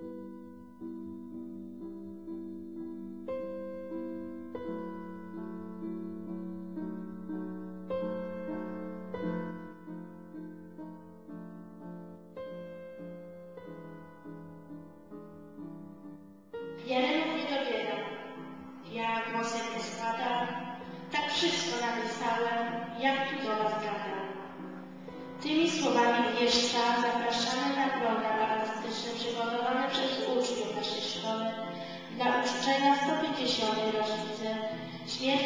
Wiele nie dowieram. Ja głosem nie składam. Tak wszystko napisałem, jak tu do was gadam. Tymi słowami wieszcza zapraszamy na program artystyczny przygotowany przez uczniów naszej szkoły dla uczczenia 150. rocznicy śmierci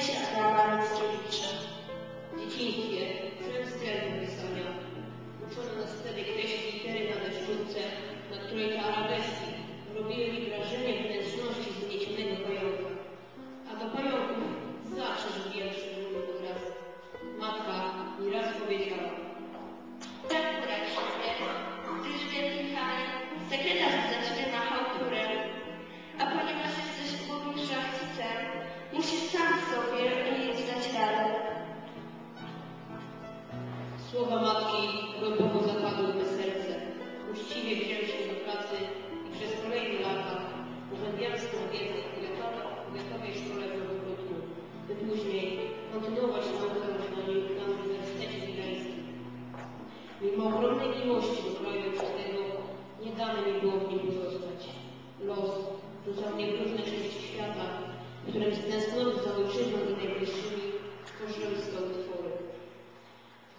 w którym z tęsknoty za ojczyzną i najbliższymi tworzyły swe utwory.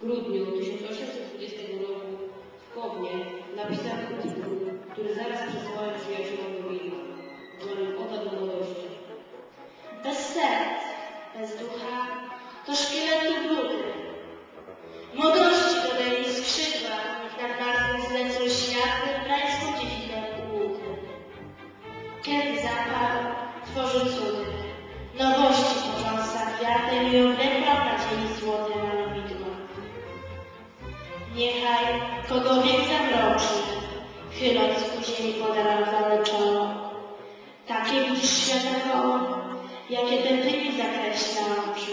W grudniu 1820 roku w Kownie napisałem utwór, który zaraz przesłałem przyjacielowi Wilma, zwanym Oda do młodości. Bez serc, bez ducha, to szkieletu brudy. Młodości dodaj mi skrzydła, niech nad martwym zlecą światy, rajską dziedzinę ułudy. Kiedy zapał, tworzy cudy, Niechaj kogo wiek zamroczy, chyląc ku ziemi podarowane czoło. Takie widzisz świata koło, jakie ten tymi zakreśla oczy.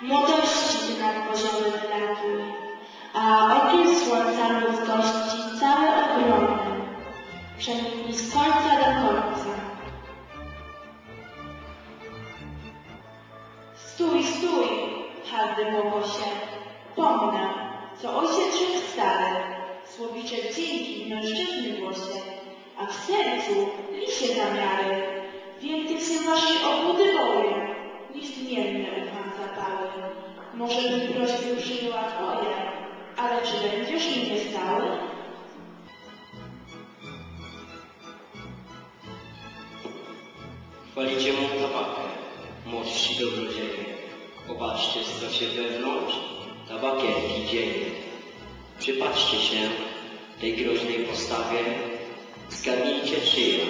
Młodości ty nad poziomem wylatuj, a ogień słońca ludzkości cały ogromny, przemieni z końca do końca. Stój, stój, hardy młodosie, pomnę, co ojciec rzekł stary, słowicze dzięki w mężczyzny głosie, a w sercu lisie zamiary, więcej się waszej obłudy boję, niż zmienne ufam zapały. Może bym prośby przyjęła twoje, ale czy będziesz mi stały? Chwalicie mą tabakę, młodsi dobrodzieje. Popatrzcie, co się wewnątrz tabakierki dzieje. Przypatrzcie się tej groźnej postawie, zgadnijcie czyja.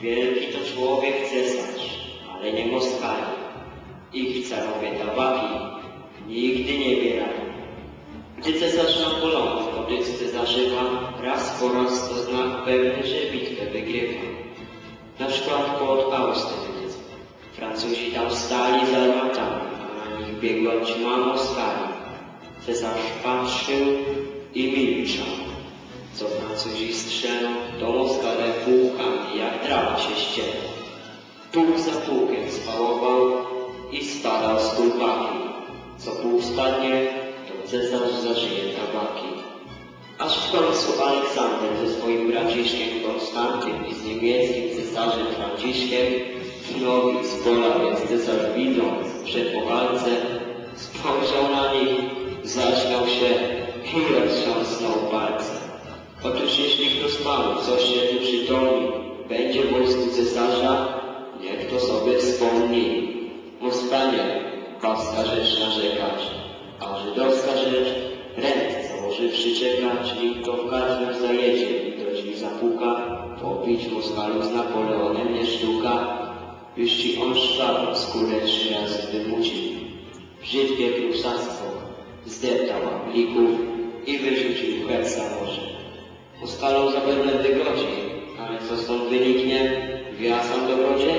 Wielki to człowiek cesarz, ale nie Moskali. Ich carowie tabaki nigdy nie bierali. Gdy cesarz Napoleon w Kodyczce zażywa, raz po raz to znak pewny, że bitwę wygrywa. Na przykład pod Austerlitz. Francuzi tam stali za armatami, a na nich biegła ćma Moskali. Cesarz patrzył i milczał. Co Francuzi strzelą, to Moskale pułkami, jak trawa się ściela. Pułk za pułkiem spałował i spadał z tulpaki. Co pułk spadnie, to cesarz zażyje tabaki. Aż w końcu Aleksander ze swoim braciszkiem Konstantym i z niemieckim cesarzem Franciszkiem nogi z pola, więc cesarz widząc, że po walce spojrzał na nich, zaśmiał się i roztrząsnął palce. Otóż jeśli kto z panów coś się tu przytomni, będzie wojsku cesarza, niech to sobie wspomni. Moskanie, paska rzecz narzekać, a żydowska rzecz ręce założywszy czekać, nim to w każdym zajedzie i do drzwi zapuka, popić Moskalu z Napoleonem nie sztuka, już ci on szwabą skórę trzy razy wymucił. Brzydkie plusactwo zdeptał aplików i wyrzucił hec za morze. Moskalu zapewne wygodzi, ale co stąd wyniknie, wiasam dogodzie,